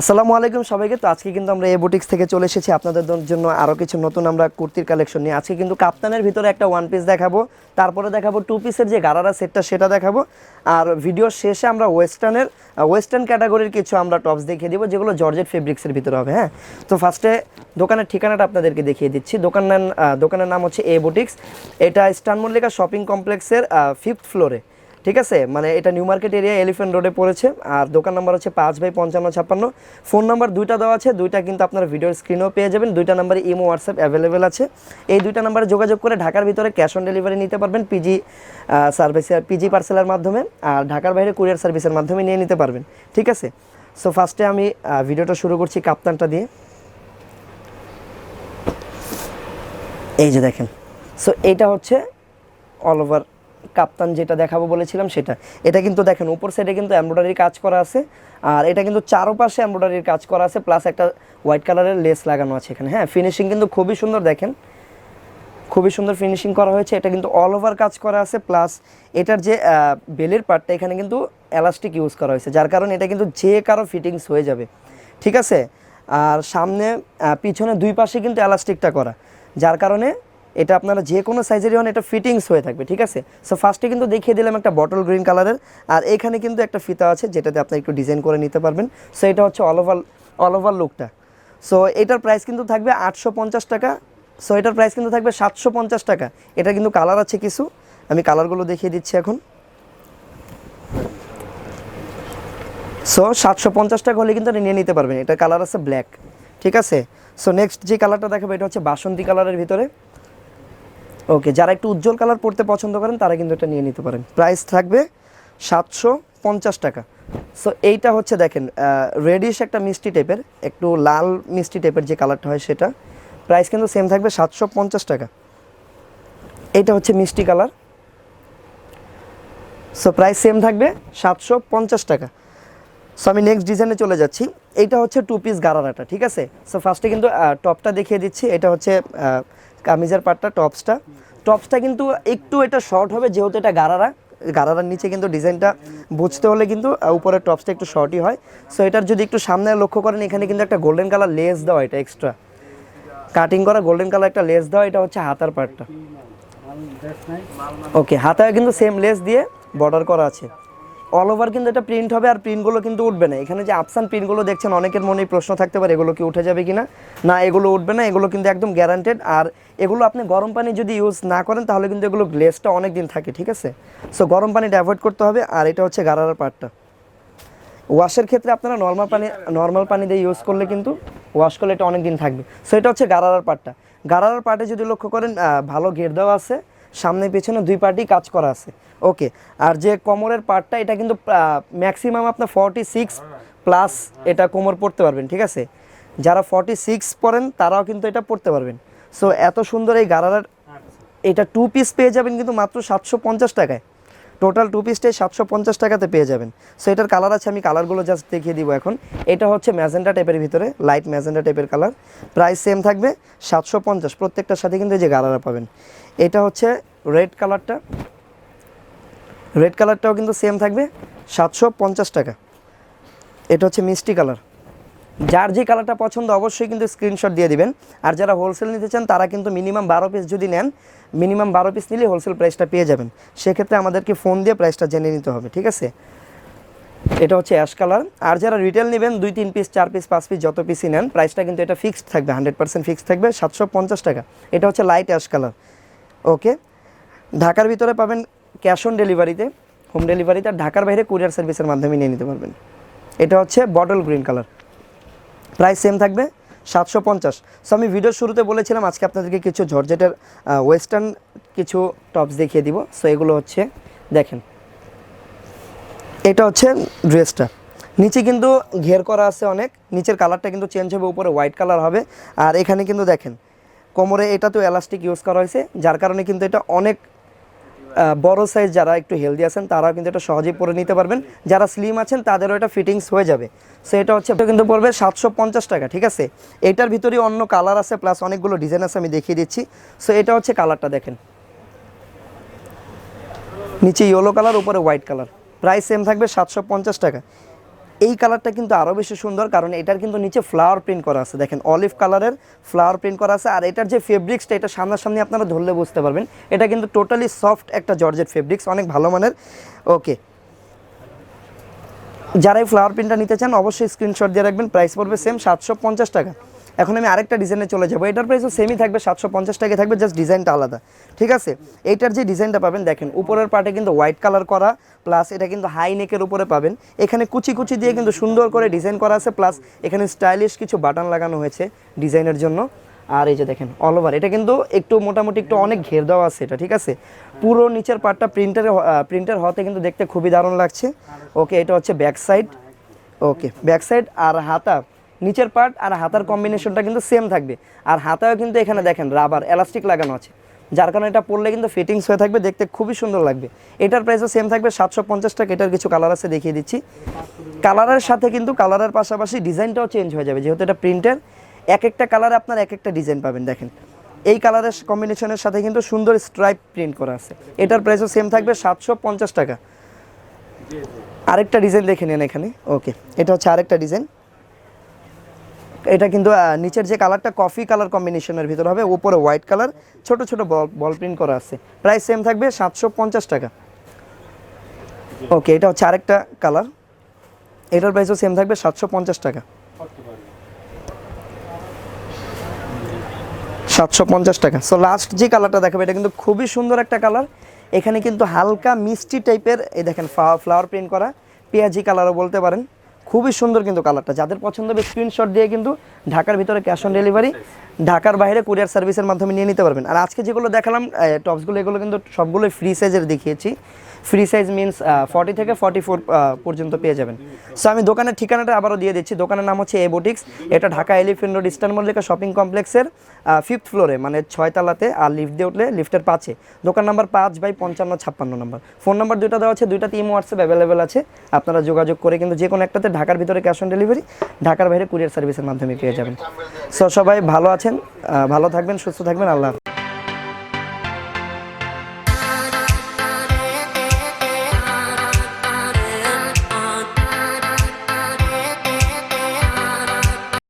আসসালামু আলাইকুম সবাইকে। তো আজকে কিন্তু আমরা এ বুটিক্স থেকে চলে এসেছি আপনাদের জন্য আরও কিছু নতুন আমরা কুর্তির কালেকশন নিয়ে। আজকে কিন্তু কাপ্তানের ভিতরে একটা ওয়ান পিস দেখাবো। তারপরে দেখাবো টু পিসের যে গারারা সেটটা, সেটা দেখাবো। আর ভিডিওর শেষে আমরা ওয়েস্টার্নের ওয়েস্টার্ন ক্যাটাগরির কিছু আমরা টপস দেখিয়ে দিব, যেগুলো জর্জেট ফেব্রিক্সের ভিতরে হবে হ্যাঁ? তো ফার্স্টে দোকানের ঠিকানাটা আপনাদেরকে দেখিয়ে দিচ্ছি। দোকানের দোকানের নাম হচ্ছে এ বুটিক্স এটা স্টান মল্লিকা শপিং কমপ্লেক্সের ফিফথ ফ্লোরে ঠিক আছে? মানে এটা নিউ মার্কেট এরিয়া এলিফেন্ট রোডে পড়েছে। আর দোকান নাম্বার হচ্ছে পাঁচ বাই পঞ্চান্ন ছাপ্পান্ন। ফোন নাম্বার দুইটা দেওয়া আছে, দুইটা কিন্তু আপনার ভিডিওর স্ক্রিনেও পেয়ে যাবেন। দুইটা নাম্বারে ইমো হোয়াটসঅ্যাপ অ্যাভেলেবেল আছে। এই দুইটা নাম্বারে যোগাযোগ করে ঢাকার ভিতরে ক্যাশ অন ডেলিভারি নিতে পারবেন পিজি সার্ভিস পিজি পার্সেলের মাধ্যমে। আর ঢাকার বাইরে কুরিয়ার সার্ভিসের মাধ্যমে নিয়ে নিতে পারবেন। ঠিক আছে? সো ফার্স্টে আমি ভিডিওটা শুরু করছি কাপ্তানটা দিয়ে। এই যে দেখেন। সো এইটা হচ্ছে অল ওভার কাপ্তান যেটা দেখাবো বলেছিলাম সেটা। এটা কিন্তু দেখেন, উপর সাইডে কিন্তু এমব্রয়ডারির কাজ করা আছে, আর এটা কিন্তু চারোপাশে এমব্রয়ডারির কাজ করা আছে প্লাস একটা হোয়াইট কালারের লেস লাগানো আছে এখানে। হ্যাঁ ফিনিশিং কিন্তু খুবই সুন্দর দেখেন। খুবই সুন্দর ফিনিশিং করা হয়েছে, এটা কিন্তু অল ওভার কাজ করা আছে প্লাস এটার যে বেলের পার্টটা এখানে কিন্তু এলাস্টিক ইউজ করা হয়েছে, যার কারণে এটা কিন্তু যে কারও ফিটিংস হয়ে যাবে। ঠিক আছে? আর সামনে পিছনে দুই পাশে কিন্তু এলাস্টিকটা করা, যার কারণে এটা আপনারা যে কোনো সাইজেরই হন, এটা ফিটিংস হয়ে থাকবে, ঠিক আছে? সো ফার্স্টে কিন্তু দেখিয়ে দিলাম একটা বটল গ্রিন কালারের আর এখানে কিন্তু একটা ফিতা আছে, যেটাতে আপনি একটু ডিজাইন করে নিতে পারবেন। সো এটা হচ্ছে অল ওভার অল ওভার লুকটা সো এটার প্রাইস কিন্তু থাকবে আটশো পঞ্চাশ টাকা। সো এটার প্রাইস কিন্তু থাকবে সাতশো পঞ্চাশ টাকা। এটা কিন্তু কালার আছে কিছু। আমি কালারগুলো দেখিয়ে দিচ্ছি এখন। সো সাতশো পঞ্চাশ টাকা হলে কিন্তু নিয়ে নিতে পারবেন। এটা কালার আছে ব্ল্যাক ঠিক আছে? সো নেক্সট যে কালারটা দেখাবো, এটা হচ্ছে বাসন্তী কালারের ভিতরে। ওকে, যারা একটু উজ্জ্বল কালার পড়তে পছন্দ করেন, তারা কিন্তু এটা নিয়ে নিতে পারেন। প্রাইস থাকবে সাতশো পঞ্চাশ টাকা। সো এইটা হচ্ছে দেখেন রেডিশ একটা মিষ্টি টাইপের একটু লাল মিষ্টি টাইপের যে কালারটা হয় সেটা। প্রাইস কিন্তু সেম থাকবে সাতশো পঞ্চাশ টাকা। এইটা হচ্ছে মিষ্টি কালার। সো প্রাইস সেম থাকবে সাতশো পঞ্চাশ টাকা। সো আমি নেক্সট ডিজাইনে চলে যাচ্ছি। এইটা হচ্ছে টু পিস গারারাটা, ঠিক আছে? সো ফার্স্টে কিন্তু টপটা দেখিয়ে দিচ্ছি। এটা হচ্ছে কামিজের পাটটা, টপসটা। টপসটা কিন্তু একটু এটা শর্ট হবে, যেহেতু এটা গারারা। গারারার নিচে কিন্তু ডিজাইনটা বুঝতে হলে কিন্তু উপরের টপসটা একটু শর্টই হয়। সো এটার যদি একটু সামনে লক্ষ্য করেন, এখানে কিন্তু একটা গোল্ডেন কালার লেস দেওয়া, এটা এক্সট্রা কাটিং করা গোল্ডেন কালার একটা লেস দেওয়া, এটা হচ্ছে হাতার পার্টটা ওকে হাতায় কিন্তু সেম লেস দিয়ে বর্ডার করা আছে। অল ওভার কিন্তু এটা প্রিন্ট হবে আর প্রিন্টগুলো কিন্তু উঠবে না। এখানে যে আপসান প্রিন্টগুলো দেখছেন, অনেকের মনে প্রশ্ন থাকতে পারে, এগুলো কি উঠে যাবে কি না না এগুলো উঠবে না, এগুলো কিন্তু একদম গ্যারান্টেড আর এগুলো আপনি গরম পানি যদি ইউজ না করেন, তাহলে কিন্তু এগুলো গ্লেসটা অনেক দিন থাকে, ঠিক আছে? সো গরম পানিটা অ্যাভয়েড করতে হবে, আর এটা হচ্ছে গারারার পার্টটা ওয়াশের ক্ষেত্রে আপনারা নর্মাল পানি নর্মাল পানি দিয়ে ইউজ করলে কিন্তু ওয়াশ করলে এটা অনেক দিন থাকবে। সো এটা হচ্ছে গারারার পার্টটা গারারার পার্টে যদি লক্ষ্য করেন ভালো ঘের দেওয়া আছে। সামনে পেছনে দুই পার্টি কাজ করা আছে। ওকে, আর যে কোমরের পার্টটা, এটা কিন্তু ম্যাক্সিমাম আপনার ফর্টি সিক্স প্লাস এটা কোমর পড়তে পারবেন, ঠিক আছে? যারা ফর্টি সিক্স পরেন, তারাও কিন্তু এটা পড়তে পারবেন। সো এত সুন্দর এই গারারার এটা টু পিস পেয়ে যাবেন কিন্তু মাত্র সাতশো পঞ্চাশ টাকায়। টোটাল টু পিসটাই সাতশো পঞ্চাশ টাকাতে পেয়ে যাবেন। সো এটার কালার আছে, আমি কালারগুলো জাস্ট দেখিয়ে দিব এখন। এটা হচ্ছে ম্যাজেন্টা টাইপের ভিতরে লাইট ম্যাজেন্টা টাইপের কালার প্রাইস সেম থাকবে সাতশো পঞ্চাশ, প্রত্যেকটার সাথে কিন্তু এই যে গালারা পাবেন। এটা হচ্ছে রেড কালারটা। রেড কালারটাও কিন্তু সেম থাকবে, সাতশো পঞ্চাশ টাকা। এটা হচ্ছে মিষ্টি কালার। যার যে কালারটা পছন্দ অবশ্যই কিন্তু স্ক্রিনশট দিয়ে দিবেন। আর যারা হোলসেল নিতে চান, তারা কিন্তু মিনিমাম বারো পিস যদি নেন মিনিমাম বারো পিস নিলে হোলসেল প্রাইসটা পেয়ে যাবেন। সেক্ষেত্রে আমাদেরকে ফোন দিয়ে প্রাইসটা জেনে নিতে হবে, ঠিক আছে? এটা হচ্ছে অ্যাশ কালার আর যারা রিটেল নেবেন, দুই, তিন পিস চার পিস পাঁচ পিস যত পিসই নেন প্রাইসটা কিন্তু এটা ফিক্সড থাকবে হান্ড্রেড পার্সেন্ট ফিক্সড থাকবে, সাতশো পঞ্চাশ টাকা। এটা হচ্ছে লাইট অ্যাশ কালার ওকে ঢাকার ভিতরে পাবেন ক্যাশ অন ডেলিভারিতে হোম ডেলিভারিতে আর ঢাকার বাইরে কুরিয়ার সার্ভিসের মাধ্যমে নিয়ে নিতে পারবেন। এটা হচ্ছে bottle green colour price same থাকবে সাতশো পঞ্চাশ। সো আমি ভিডিওর শুরুতে বলেছিলাম, আজকে আপনাদেরকে কিছু জর্জেটের ওয়েস্টার্ন কিছু টপস দেখিয়ে দিব। সো এগুলো হচ্ছে, দেখেন। এটা হচ্ছে ড্রেসটা নিচে কিন্তু ঘের করা আছে অনেক। নিচের কালারটা কিন্তু চেঞ্জ হবে, উপরে হোয়াইট কালার হবে। আর এখানে কিন্তু দেখেন কোমরে এটা তো এলাস্টিক ইউজ করা হয়েছে, যার কারণে কিন্তু এটা অনেক বড় সাইজ যারা একটু হেলদি আছেন, তারাও কিন্তু এটা সহজেই পরে নিতে পারবেন। যারা স্লিম আছেন, তাদেরও এটা ফিটিংস হয়ে যাবে। সো এটা হচ্ছে কিন্তু পড়বে সাতশো পঞ্চাশ টাকা, ঠিক আছে? এটার ভিতরেই অন্য কালার আছে প্লাস অনেকগুলো ডিজাইন আছে, আমি দেখিয়ে দিচ্ছি। সো এটা হচ্ছে কালারটা দেখেন। নিচে ইয়েলো কালার উপরে হোয়াইট কালার প্রাইস সেম থাকবে সাতশো পঞ্চাশ টাকা। এই কালারটা কিন্তু আরও বেশি সুন্দর, কারণ এটার কিন্তু নিচে ফ্লাওয়ার প্রিন্ট করা আছে। দেখেন অলিভ কালারের ফ্লাওয়ার প্রিন্ট করা আছে, আর এটার যে ফেব্রিক্সটা এটা সামনাসামনি আপনারা ধরলে বুঝতে পারবেন। এটা কিন্তু টোটালি সফট একটা জর্জেট ফেব্রিক্স অনেক ভালো মানের। ওকে যারা এই ফ্লাওয়ার প্রিন্টটা নিতে চান, অবশ্যই স্ক্রিনশট দিয়ে রাখবেন প্রাইস পড়বে সেম সাতশো পঞ্চাশ টাকা। এখন আমি আরেকটা ডিজাইনে চলে যাব। এটার প্রাইসও সেমই থাকবে, সাতশো পঞ্চাশ টাকা থাকবে জাস্ট ডিজাইনটা আলাদা। ঠিক আছে? এইটার যে ডিজাইনটা পাবেন, দেখেন, উপরের পার্টে কিন্তু হোয়াইট কালার করা প্লাস এটা কিন্তু হাই নেকের উপরে পাবেন। এখানে কুচি কুচি দিয়ে কিন্তু সুন্দর করে ডিজাইন করা আছে প্লাস এখানে স্টাইলিশ কিছু বাটন লাগানো হয়েছে ডিজাইনের জন্য। আর এই যে দেখেন অল ওভার এটা কিন্তু একটু মোটামুটি একটু অনেক ঘের দেওয়া আছে এটা, ঠিক আছে? পুরো নিচের পার্টটা প্রিন্টারে প্রিন্টার হতে কিন্তু দেখতে খুবই দারুণ লাগছে। ওকে এটা হচ্ছে back side okay back side আর হাতা। নিচের পার্ট আর হাতার কম্বিনেশনটা কিন্তু সেম থাকবে। আর হাতাও কিন্তু এখানে দেখেন রাবার এলাস্টিক লাগানো আছে। যার কারণে এটা পরলে কিন্তু ফিটিংস হয়ে থাকবে, দেখতে খুবই সুন্দর লাগবে। এটার প্রাইসও সেম থাকবে সাতশো পঞ্চাশ টাকা। এটার কিছু কালার আছে দেখিয়ে দিচ্ছি। কালারের সাথে কিন্তু কালারের পাশাপাশি ডিজাইনটাও চেঞ্জ হয়ে যাবে। যেহেতু এটা প্রিন্টের এক একটা কালারে আপনার এক একটা ডিজাইন পাবেন, দেখেন। এই কালারের কম্বিনেশনের সাথে কিন্তু সুন্দর স্ট্রাইপ প্রিন্ট করা আছে। এটার প্রাইসও সেম থাকবে সাতশো পঞ্চাশ টাকা। আরেকটা ডিজাইন দেখে নেন এখানে। ওকে এটা হচ্ছে আরেকটা ডিজাইন এটা কিন্তু নিচের যে কালারটা কফি কালার কম্বিনেশনের ভিতর হবে, উপরে হোয়াইট কালার ছোট ছোট বল প্রিন্ট করা আছে। প্রাইস সেম থাকবে সাতশো পঞ্চাশ টাকা। ওকে এটা হচ্ছে আরেকটা কালার এটার প্রাইসও সেম থাকবে সাতশো পঞ্চাশ টাকা। সাতশো পঞ্চাশ টাকা। সো লাস্ট যে কালারটা দেখাবে, এটা কিন্তু খুবই সুন্দর একটা কালার এখানে কিন্তু হালকা মিষ্টি টাইপের এই দেখেন ফ্লাওয়ার প্রিন্ট করা। পেঁয়াজি কালারও বলতে পারেন। খুবই সুন্দর কিন্তু কালারটা। যাদের পছন্দ হবে স্ক্রিনশট দিয়ে কিন্তু ঢাকার ভিতরে ক্যাশ অন ডেলিভারি ঢাকার বাইরে কুরিয়ার সার্ভিসের মাধ্যমে নিয়ে নিতে পারবেন। আর আজকে যেগুলো দেখালাম টপসগুলো এগুলো কিন্তু সবগুলোই ফ্রি সাইজের দেখিয়েছি। ফ্রি সাইজ মিনস ফর্টি থেকে ফর্টি ফোর পর্যন্ত পেয়ে যাবেন। সো আমি দোকানের ঠিকানাটা আবারও দিয়ে দিচ্ছি। দোকানের নাম হচ্ছে এ বুটিক্স এটা Dhaka elephant road eastern Mallika shopping কমপ্লেক্সের ফিফথ ফ্লোরে মানে ছয়তলাতে, আর লিফট দিয়ে উঠলে লিফটের পাঁচে। দোকান নাম্বার পাঁচ বাই পঞ্চান্ন ছাপ্পান্ন নাম্বার। ফোন নাম্বার দুটো দেওয়া আছে দুইটাতে ইমো, হোয়াটসঅ্যাপ অ্যাভেলেবেল আছে। আপনারা যোগাযোগ করে কিন্তু যে কোনো একটাতে ঢাকার ভিতরে ক্যাশ অন ডেলিভারি ঢাকার বাইরে কুরিয়ার সার্ভিসের মাধ্যমে পেয়ে যাবেন। সো সবাই ভালো আছেন ভালো থাকবেন, সুস্থ থাকবেন, আল্লাহ।